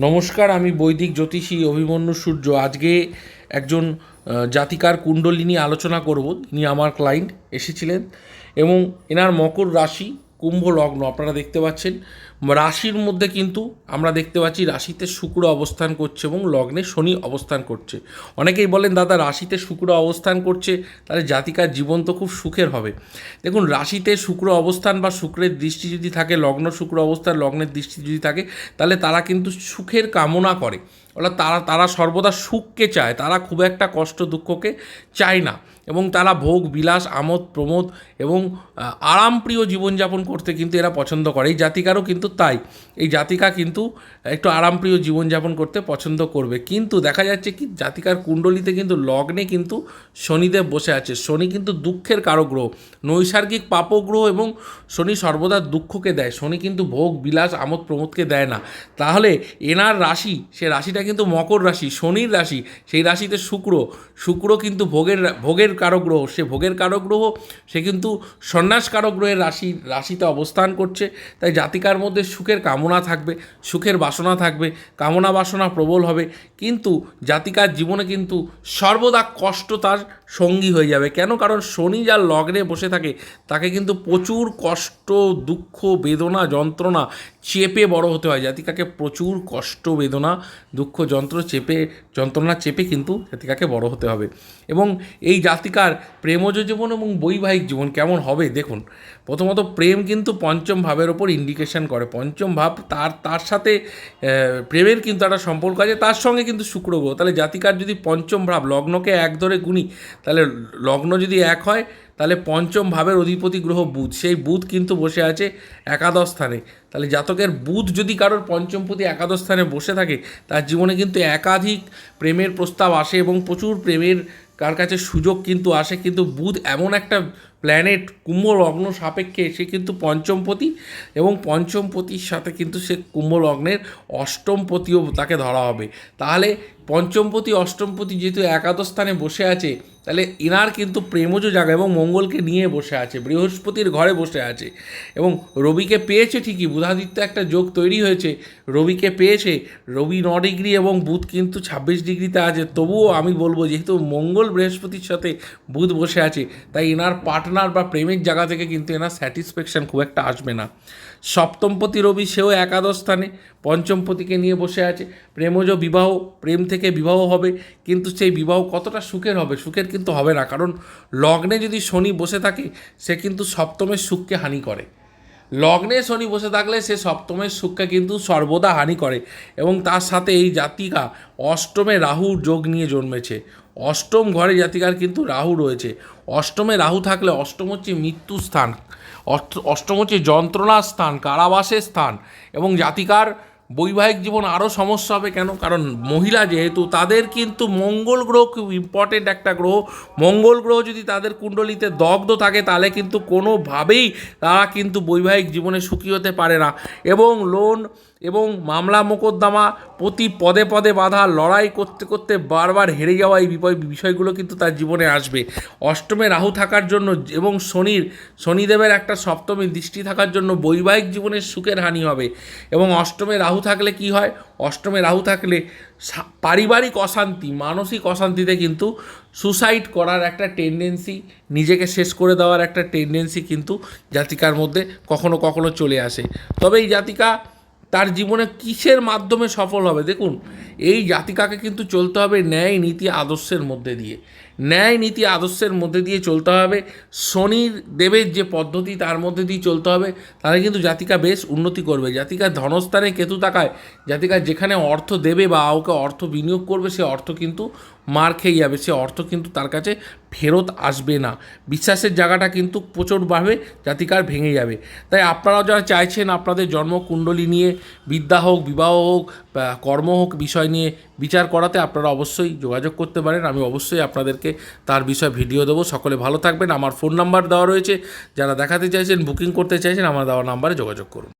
নমস্কার, আমি বৈদিক জ্যোতিষী অভিমন্যু সূর্য। আজকে একজন জাতিকার কুণ্ডলী নিয়ে আলোচনা করব। ইনি আমার ক্লায়েন্ট এসেছিলেন এবং এনার মকর রাশি, কুম্ভ লগ্ন, আপনারা দেখতে পাচ্ছেন। রাশির মধ্যে কিন্তু আমরা দেখতে পাচ্ছি রাশিতে শুক্র অবস্থান করছে এবং লগ্নে শনি অবস্থান করছে। অনেকেই বলেন, দাদা, রাশিতে শুক্র অবস্থান করছে, তাহলে জাতিকার জীবন তো খুব সুখের হবে। দেখুন, রাশিতে শুক্র অবস্থান বা শুক্রের দৃষ্টি যদি থাকে, লগ্ন শুক্র অবস্থান, লগ্নের দৃষ্টি যদি থাকে, তাহলে তারা কিন্তু সুখের কামনা করে। অর্থাৎ তারা তারা সর্বদা সুখকে চায়, তারা খুব একটা কষ্ট দুঃখকে চায় না এবং তারা ভোগ, বিলাস, আমোদ, প্রমোদ এবং আরামপ্রিয় জীবনযাপন করতে কিন্তু এরা পছন্দ করে। এই জাতিকারও কিন্তু তাই এই জাতিকা কিন্তু একটু আরামপ্রিয় জীবনযাপন করতে পছন্দ করবে। কিন্তু দেখা যাচ্ছে কি, জাতিকার কুণ্ডলিতে কিন্তু লগ্নে কিন্তু শনিদেব বসে আছে। শনি কিন্তু দুঃখের কারক গ্রহ নৈসর্গিক পাপগ্রহ এবং শনি সর্বদা দুঃখকে দেয়। শনি কিন্তু ভোগ, বিলাস, আমোদ, প্রমোদকে দেয় না। তাহলে এনার রাশি, সে রাশিটা কিন্তু মকর রাশি, শনির রাশি, সেই রাশিতে শুক্র। শুক্র কিন্তু ভোগের ভোগের কারক গ্রহ সে ভোগের কারক গ্রহ সে কিন্তু সন্ন্যাস কারক গ্রহের রাশি, রাশিতে অবস্থান করছে। তাই জাতিকার মধ্যে সুখের কামনা থাকবে, সুখের বাসনা থাকবে, কামনা বাসনা প্রবল হবে, কিন্তু জাতিকার জীবনে কিন্তু সর্বদা কষ্ট তার সঙ্গী হয়ে যাবে। কেন? কারণ শনি যার লগ্নে বসে থাকে, তাকে কিন্তু প্রচুর কষ্ট, দুঃখ, বেদনা, যন্ত্রণা চেপে বড় হতে হয়। জাতিকাকে প্রচুর কষ্ট, বেদনা, দুঃখ, যন্ত্র চেপে, যন্ত্রণা চেপে কিন্তু জাতিকাকে বড় হতে হবে। এবং এই জাতিকার প্রেমজ জীবন এবং বৈবাহিক জীবন কেমন হবে দেখুন। প্রথমত প্রেম কিন্তু পঞ্চম ভাবের ওপর ইন্ডিকেশন করে। পঞ্চম ভাব তার তার সাথে প্রেমের কিন্তু একটা সম্পর্ক আছে। তার সঙ্গে কিন্তু শুক্র গ্রহ। তাহলে জাতিকার যদি পঞ্চম ভাব লগ্নকে এক ধরে গুণি তাহলে লগ্ন যদি এক হয় তাহলে পঞ্চম ভাবের অধিপতি গ্রহ বুধ। সেই বুধ কিন্তু বসে আছে একাদশ স্থানে। তাহলে জাতকের বুধ যদি কারোর পঞ্চমপতি একাদশ স্থানে বসে থাকে, তার জীবনে কিন্তু একাধিক প্রেমের প্রস্তাব আসে এবং প্রচুর প্রেমের কার কাছে সুযোগ কিন্তু আসে। কিন্তু বুধ এমন একটা প্ল্যানেট কুম্ভ লগ্ন সাপেক্ষে সে কিন্তু পঞ্চমপতি এবং পঞ্চমপতির সাথে কিন্তু সে কুম্ভ লগ্নের অষ্টমপতিও তাকে ধরা হবে। তাহলে পঞ্চমপতি, অষ্টমপতি যেহেতু একাদশ স্থানে বসে আছে, তাহলে এনার কিন্তু প্রেমজ জায়গা এবং মঙ্গলকে নিয়ে বসে আছে, বৃহস্পতির ঘরে বসে আছে এবং রবিকে পেয়েছে ঠিকই, বুধাদিত্য একটা যোগ তৈরি হয়েছে, রবিকে পেয়েছে, রবি ন ডিগ্রি এবং বুধ কিন্তু ছাব্বিশ ডিগ্রিতে আছে, তবুও আমি বলব যেহেতু মঙ্গল বৃহস্পতির সাথে বুধ বসে আছে, তাই এনার পার্টনার বা প্রেমের জায়গা থেকে কিন্তু এনার স্যাটিসফ্যাকশন খুব একটা আসবে না। সপ্তমপতি রবি সেও একাদশ স্থানে, পঞ্চমপতিকে নিয়ে বসে আছে। প্রেমজ বিবাহ, প্রেম থেকে বিবাহ হবে, কিন্তু সেই বিবাহ কতটা সুখের হবে, সুখের কিন্তু হবে না। কারণ লগ্নে যদি শনি বসে থাকে, সে কিন্তু সপ্তমের সুখকে হানি করে। লগ্নে শনি বসে থাকলে সে সপ্তমের সুখকে কিন্তু সর্বদা হানি করে। এবং তার সাথে এই জাতিকা অষ্টমে রাহুর যোগ নিয়ে জন্মেছে। অষ্টম ঘরে জাতিকার কিন্তু রাহু রয়েছে। অষ্টমে রাহু থাকলে অষ্টম হচ্ছে মৃত্যু স্থান। অষ্টম হচ্ছে যন্ত্রণার স্থান, কারাবাসের স্থান এবং জাতিকার বৈবাহিক জীবন আরও সমস্যা হবে কেন? কারণ মহিলা যেহেতু তাদের কিন্তু মঙ্গল গ্রহ খুব ইম্পর্টেন্ট একটা গ্রহ। মঙ্গল গ্রহ যদি তাদের কুণ্ডলিতে দগ্ধ থাকে তাহলে কিন্তু কোনোভাবেই তারা কিন্তু বৈবাহিক জীবনে সুখী হতে পারে না। এবং লোন এবং মামলা মোকদ্দমা প্রতি পদে পদে বাধা লড়াই করতে করতে বারবার হেরে যাওয়া এই বিপয় বিষয়গুলো কিন্তু তার জীবনে আসবে। অষ্টমে রাহু থাকার জন্য এবং শনির শনিদেবের একটা সপ্তমী দৃষ্টি থাকার জন্য বৈবাহিক জীবনের সুখের হানি হবে। এবং অষ্টমে রাহু থাকলে কি হয়? অষ্টমে রাহু থাকলে পারিবারিক অশান্তি, মানসিক অশান্তিতে কিন্তু সুসাইড করার একটা টেন্ডেন্সি নিজেকে শেষ করে দেওয়ার একটা টেন্ডেন্সি কিন্তু জাতিকার মধ্যে কখনো কখনো চলে আসে। তবে এই জাতিকা তার জীবনে কিসের মাধ্যমে সফল হবে? দেখুন, এই জাতিকাকে কিন্তু চলতে হবে ন্যায় নীতি আদর্শের মধ্যে দিয়ে। ন্যায় নীতি আদর্শের মধ্যে দিয়ে চলতে হবে। শনির দেবের যে পদ্ধতি, তার মধ্যে দিয়ে চলতে হবে। তাহলে কিন্তু জাতিকা বেশ উন্নতি করবে। জাতিকা ধনস্থানে কেতু তাকায়, জাতিকা যেখানে অর্থ দেবে বা কাউকে অর্থ বিনিয়োগ করবে, সে অর্থ কিন্তু মার খেয়ে যাবে। সে অর্থ কিন্তু তার কাছে ফেরত আসবে না। বিশ্বাসের জায়গাটা কিন্তু প্রচুরভাবে জাতিকার ভেঙে যাবে। তাই আপনারাও যারা চাইছেন আপনাদের জন্মকুণ্ডলী নিয়ে, বিদ্যা হোক, বিবাহ হোক কর্ম হোক বিষয় নিয়ে বিচার করাতে, আপনারা অবশ্যই যোগাযোগ করতে পারেন। আমি অবশ্যই আপনাদেরকে তার বিষয়ে ভিডিও দেবো। সকলে ভালো থাকবেন। আমার ফোন নাম্বার দেওয়া রয়েছে। যারা দেখাতে চাইছেন বুকিং করতে চাইছেন, আমার দেওয়া নাম্বারে যোগাযোগ করুন।